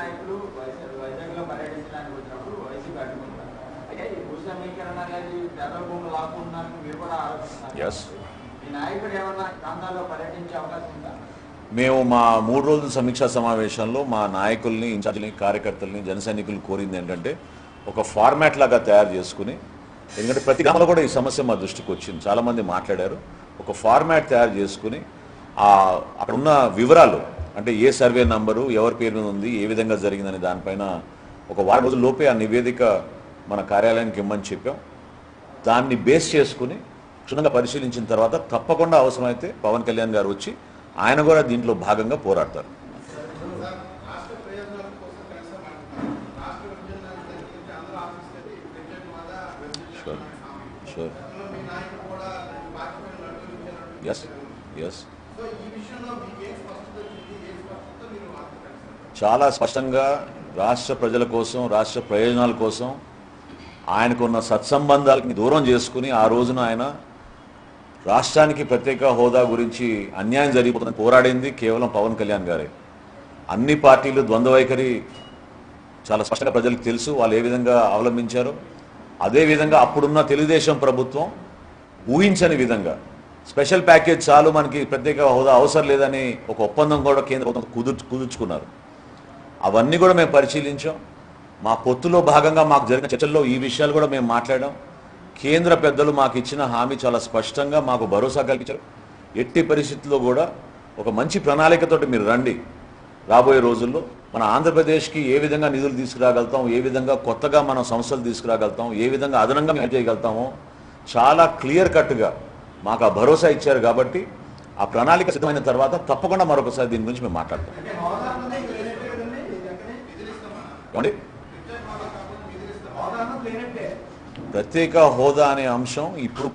నాయకులు వైజాగ్ వైజాగ్లో పర్యటించడానికి వచ్చినప్పుడు వైసీపీ అడ్డుకుంటారు. అయితే ఈ భూ సమీకరణ అనేది పేదల భూములు లాక్కుంటున్నారని మీరు కూడా Yes. ఈ నాయకుడు ఏమన్నా ప్రాంతాల్లో పర్యటించే అవకాశం ఉందా? మేము మా మూడు రోజుల సమీక్షా సమావేశంలో మా నాయకుల్ని ఇన్ఛార్జిని కార్యకర్తల్ని జన సైనికులు కోరింది ఏంటంటే ఒక ఫార్మాట్ లాగా తయారు చేసుకుని ఎందుకంటే ప్రతి గ్రామంలో కూడా ఈ సమస్య మా దృష్టికి వచ్చింది. చాలామంది మాట్లాడారు. ఒక ఫార్మాట్ తయారు చేసుకుని ఆ అక్కడ ఉన్న వివరాలు అంటే ఏ సర్వే నంబరు ఎవరి పేరు మీద ఉంది ఏ విధంగా జరిగిందనే దానిపైన ఒక వారం రోజుల లోపే ఆ నివేదిక మన కార్యాలయానికి ఇమ్మని చెప్పాం. దాన్ని బేస్ చేసుకుని క్షుణ్ణంగా పరిశీలించిన తర్వాత తప్పకుండా అవసరమైతే పవన్ కళ్యాణ్ గారు వచ్చి ఆయన కూడా దీంట్లో భాగంగా పోరాడతారు. షూర్ షూర్ ఎస్ ఎస్ చాలా స్పష్టంగా రాష్ట్ర ప్రజల కోసం రాష్ట్ర ప్రయోజనాల కోసం ఆయనకున్న సత్సంబంధాలకి దూరం చేసుకుని ఆ రోజున ఆయన రాష్ట్రానికి ప్రత్యేక హోదా గురించి అన్యాయం జరిగిపోతుందని పోరాడింది కేవలం పవన్ కళ్యాణ్ గారే. అన్ని పార్టీలు ద్వంద్వ వైఖరి చాలా స్పష్టంగా ప్రజలకు తెలుసు వాళ్ళు ఏ విధంగా అవలంబించారో. అదేవిధంగా అప్పుడున్న తెలుగుదేశం ప్రభుత్వం ఊహించని విధంగా స్పెషల్ ప్యాకేజ్ చాలు మనకి ప్రత్యేక హోదా అవసరం లేదని ఒక ఒప్పందం కూడా కేంద్ర ప్రభుత్వం కుదుర్చు కుదుర్చుకున్నారు. అవన్నీ కూడా మేము పరిశీలించాం. మా పొత్తులో భాగంగా మాకు జరిగిన చర్చల్లో ఈ విషయాలు కూడా మేము మాట్లాడాం. కేంద్ర పెద్దలు మాకు ఇచ్చిన హామీ చాలా స్పష్టంగా మాకు భరోసా కల్పించారు. ఎట్టి పరిస్థితుల్లో కూడా ఒక మంచి ప్రణాళికతోటి మీరు రండి. రాబోయే రోజుల్లో మన ఆంధ్రప్రదేశ్కి ఏ విధంగా నిధులు తీసుకురాగలుగుతాం ఏ విధంగా కొత్తగా మనం సంస్థలు తీసుకురాగలుగుతాం ఏ విధంగా అదనంగా మేము చేయగలుగుతామో చాలా క్లియర్ కట్గా మాకు ఆ భరోసా ఇచ్చారు కాబట్టి ఆ ప్రణాళిక సిద్ధమైన తర్వాత తప్పకుండా మరొకసారి దీని గురించి మేము మాట్లాడతాం. ఏమండి? ప్రత్యేక హోదా అనే అంశం ఇప్పుడు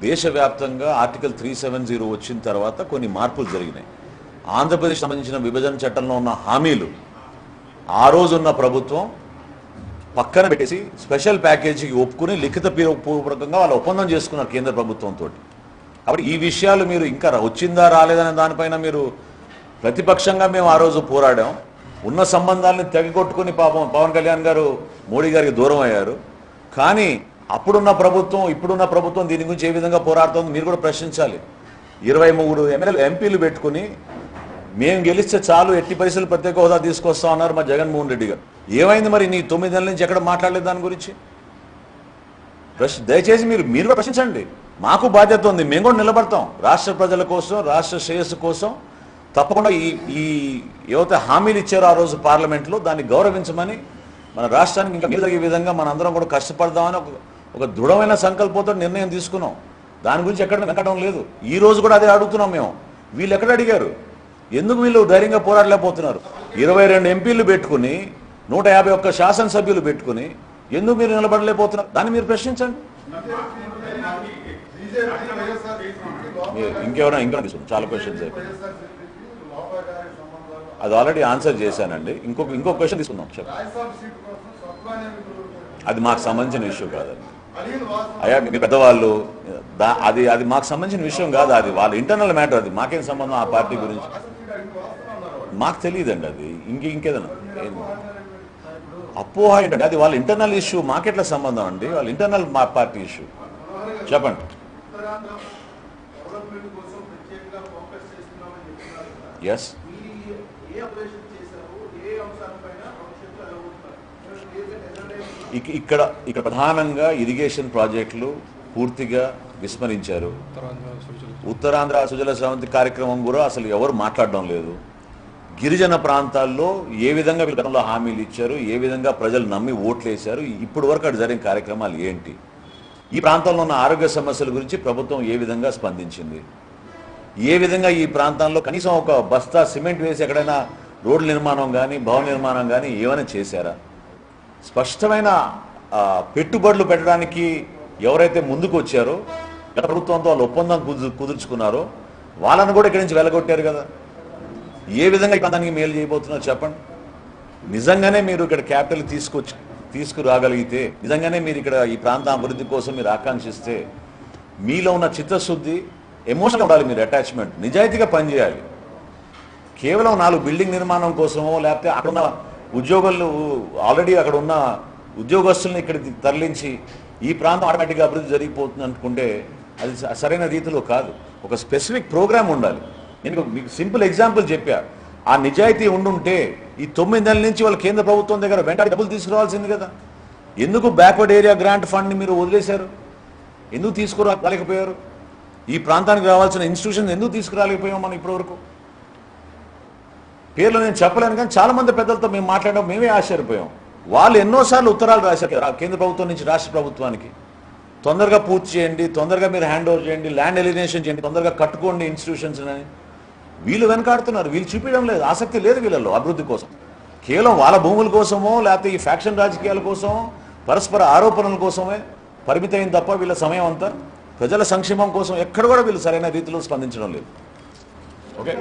దేశవ్యాప్తంగా ఆర్టికల్ త్రీ సెవెన్ జీరో వచ్చిన తర్వాత కొన్ని మార్పులు జరిగినాయి. ఆంధ్రప్రదేశ్ సంబంధించిన విభజన చట్టంలో ఉన్న హామీలు ఆ రోజు ఉన్న ప్రభుత్వం పక్కన పెట్టేసి స్పెషల్ ప్యాకేజీకి ఒప్పుకుని లిఖిత పూర్వకంగా వాళ్ళు ఒప్పందం చేసుకున్నారు కేంద్ర ప్రభుత్వంతో కాబట్టి ఈ విషయాలు మీరు ఇంకా రా- వచ్చిందా రాలేదనే దానిపైన మీరు ప్రతిపక్షంగా మేము ఆ రోజు పోరాడాం. ఉన్న సంబంధాలను తెగకొట్టుకుని పాపం పవన్ కళ్యాణ్ గారు మోడీ గారికి దూరం అయ్యారు. కానీ అప్పుడున్న ప్రభుత్వం ఇప్పుడున్న ప్రభుత్వం దీని గురించి ఏ విధంగా పోరాడుతుంది మీరు కూడా ప్రశ్నించాలి. ఇరవై మూడు ఎమ్మెల్యే ఎంపీలు పెట్టుకుని మేము గెలిస్తే చాలు ఎట్టి పరిస్థితులు ప్రత్యేక హోదా తీసుకొస్తా ఉన్నారు మా జగన్మోహన్ రెడ్డి గారు. ఏమైంది మరి నీ తొమ్మిది నెలల నుంచి ఎక్కడ మాట్లాడలేదు దాని గురించి? ప్రశ్న దయచేసి మీరు మీరు కూడా ప్రశ్నించండి. మాకు బాధ్యత ఉంది. మేము కూడా నిలబడతాం. రాష్ట్ర ప్రజల కోసం రాష్ట్ర శ్రేయస్సు కోసం. తప్పకుండా ఈ ఈ ఏవైతే హామీలు ఇచ్చారో ఆ రోజు పార్లమెంట్లో. దాన్ని గౌరవించమని మన రాష్ట్రానికి ఇంకా విధంగా మన అందరం కూడా కష్టపడదామని ఒక ఒక దృఢమైన సంకల్పంతో నిర్ణయం తీసుకున్నాం. దాని గురించి ఎక్కడ వెనకడం లేదు. ఈ రోజు కూడా అదే అడుగుతున్నాం మేము. వీళ్ళు ఎక్కడ అడిగారు? ఎందుకు వీళ్ళు ధైర్యంగా పోరాడలేకపోతున్నారు? ఇరవై రెండు ఎంపీలు పెట్టుకుని నూట యాభై ఒక్క శాసనసభ్యులు పెట్టుకుని ఎందుకు మీరు నిలబడలేకపోతున్నారు? దాన్ని మీరు ప్రశ్నించండి. ఇంకెవరైనా ఇంకా తీసుకుందాం చాలా క్వశ్చన్స్ అయిపోయి అది ఆల్రెడీ ఆన్సర్ చేశానండి. ఇంకొక ఇంకొక క్వశ్చన్ తీసుకుందాం చెప్పండి. అది మాకు సంబంధించిన ఇష్యూ కాదండి. అయ్యా మీ పెద్దవాళ్ళు దా అది అది మాకు సంబంధించిన విషయం కాదు అది. వాళ్ళ ఇంటర్నల్ మ్యాటర్ అది. మాకేం సంబంధం ఆ పార్టీ గురించి? మాకు తెలియదండి అది. ఇంక ఇంకేదన్నా అపోహ ఏంటంటే అది వాళ్ళ ఇంటర్నల్ ఇష్యూ మాకెట్ల సంబంధం అండి? వాళ్ళ ఇంటర్నల్ మా పార్టీ ఇష్యూ చెప్పండి. ఉత్తరాంధ్ర డెవలప్మెంట్ కోసం ప్రత్యేకంగా ఫోకస్ చేస్తున్నామని చెప్తున్నారు కదా. ఎస్ మీరు ఏ ఆపరేషన్ చేశారు ఏ అంశాలపైన భవిష్యత్తులో అడుగుతున్నారు ఇక- ఇక్కడ ఇక్కడ ప్రధానంగా ఇరిగేషన్ ప్రాజెక్టులు పూర్తిగా విస్మరించారు. ఉత్తరాంధ్ర సుజల స్రవంతి కార్యక్రమం కూడా అసలు ఎవరు మాట్లాడడం లేదు. గిరిజన ప్రాంతాల్లో ఏ విధంగా వీళ్ళు గతంలో హామీలు ఇచ్చారు ఏ విధంగా ప్రజలు నమ్మి ఓట్లు వేశారు ఇప్పుడు వరకు అక్కడ జరిగిన కార్యక్రమాలు ఏంటి? ఈ ప్రాంతంలో ఉన్న ఆరోగ్య సమస్యల గురించి ప్రభుత్వం ఏ విధంగా స్పందించింది? ఏ విధంగా ఈ ప్రాంతంలో కనీసం ఒక బస్తా సిమెంట్ వేసి ఎక్కడైనా రోడ్ల నిర్మాణం కానీ భవన నిర్మాణం కానీ ఏమైనా చేశారా? స్పష్టమైన పెట్టుబడులు పెట్టడానికి ఎవరైతే ముందుకు వచ్చారో గత ప్రభుత్వంతో వాళ్ళు ఒప్పందం కుదు కుదుర్చుకున్నారో వాళ్ళని కూడా ఇక్కడి నుంచి వెళ్ళగొట్టారు కదా. ఏ విధంగా ఈ ప్రాంతానికి మేలు చేయబోతున్నారో చెప్పండి. నిజంగానే మీరు ఇక్కడ క్యాపిటల్ తీసుకొచ్చి తీసుకురాగలిగితే నిజంగానే మీరు ఇక్కడ ఈ ప్రాంత అభివృద్ధి కోసం మీరు ఆకాంక్షిస్తే మీలో ఉన్న చిత్తశుద్ధి ఎమోషనల్ ఉండాలి మీరు అటాచ్మెంట్ నిజాయితీగా పనిచేయాలి. కేవలం నాలుగు బిల్డింగ్ నిర్మాణం కోసమో లేకపోతే అక్కడ ఉన్న ఉద్యోగులు ఆల్రెడీ అక్కడ ఉన్న ఉద్యోగస్తుల్ని ఇక్కడికి తరలించి ఈ ప్రాంతం ఆటోమేటిక్గా అభివృద్ధి జరిగిపోతుంది అనుకుంటే అది స- సరైన రీతిలో కాదు. ఒక స్పెసిఫిక్ ప్రోగ్రామ్ ఉండాలి. నేను మీకు సింపుల్ ఎగ్జాంపుల్ చెప్పాను ఆ నిజాయితీ ఉండుంటే ఈ తొమ్మిది నెలల నుంచి వాళ్ళ కేంద్ర ప్రభుత్వం దగ్గర వెంటనే డబ్బులు తీసుకురావాల్సింది కదా. ఎందుకు బ్యాక్వర్డ్ ఏరియా గ్రాంట్ ఫండ్ని మీరు వదిలేశారు? ఎందుకు తీసుకురాలేకపోయారు ఈ ప్రాంతానికి రావాల్సిన ఇన్స్టిట్యూషన్ ఎందుకు తీసుకురాలేకపోయాం మనం ఇప్పటివరకు? పేర్లు నేను చెప్పలేను కానీ చాలామంది పెద్దలతో మేము మాట్లాడడం మేమే ఆశ్చర్యపోయాం. వాళ్ళు ఎన్నోసార్లు ఉత్తరాలు రాశారు కేంద్ర ప్రభుత్వం నుంచి రాష్ట్ర ప్రభుత్వానికి. తొందరగా పూర్తి చేయండి తొందరగా మీరు హ్యాండ్ ఓవర్ చేయండి ల్యాండ్ ఎలినేషన్ చేయండి తొందరగా కట్టుకోండి ఇన్స్టిట్యూషన్స్ అని వీళ్ళు వెనకాడుతున్నారు. వీళ్ళు చూపించడం లేదు. ఆసక్తి లేదు వీళ్ళలో అభివృద్ధి కోసం. కేవలం వాళ్ళ భూముల కోసమో లేకపోతే ఈ ఫ్యాక్షన్ రాజకీయాల కోసం పరస్పర ఆరోపణల కోసమే పరిమితమైన తప్ప వీళ్ళ సమయం అంతా ప్రజల సంక్షేమం కోసం ఎక్కడ కూడా వీళ్ళు సరైన రీతిలో స్పందించడం లేదు. ఓకే?